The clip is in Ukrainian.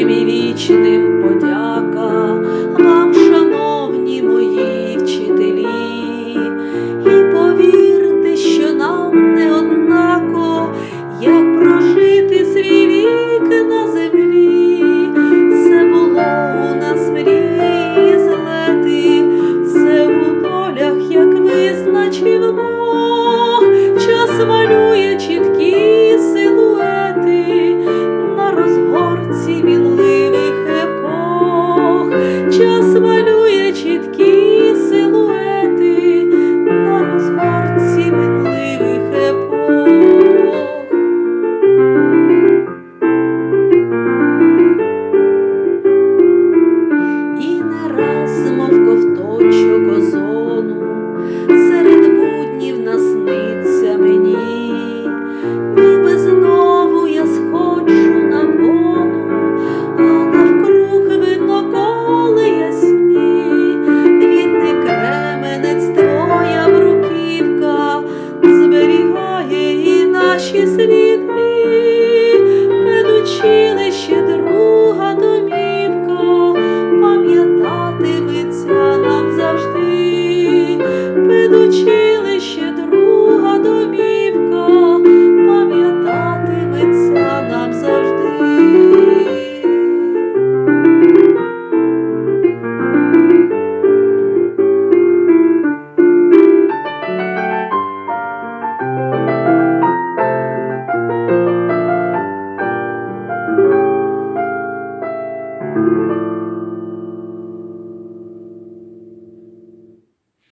сущим і ковточок озору,